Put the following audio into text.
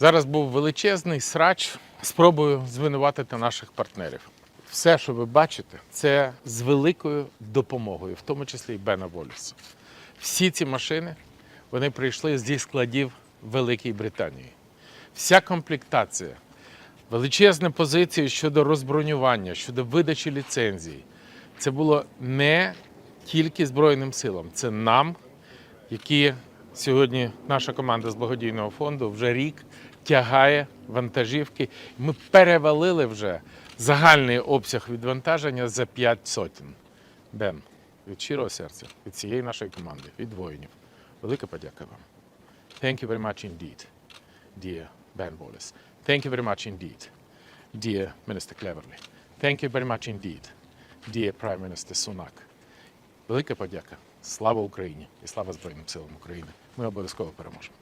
Зараз був величезний срач спробую звинуватити наших партнерів. Все, що ви бачите, це з великою допомогою, в тому числі і Бена Воліса. Всі ці машини вони прийшли зі складів Великої Британії. Вся комплектація, величезні позиції щодо розбронювання, щодо видачі ліцензій. Це було не тільки Збройним силам, це нам, які сьогодні наша команда з благодійного фонду вже рік тягає вантажівки. Ми перевалили вже загальний обсяг відвантаження за 5 сотень. Бен, від щирого серця, від цієї нашої команди, від воїнів. Велика подяка вам. Thank you very much indeed, dear Ben Wallace. Thank you very much indeed, dear Minister Cleverly. Thank you very much indeed, dear Prime Minister Sunak. Велика подяка. Слава Україні і слава Збройним силам України. Ми обов'язково переможемо.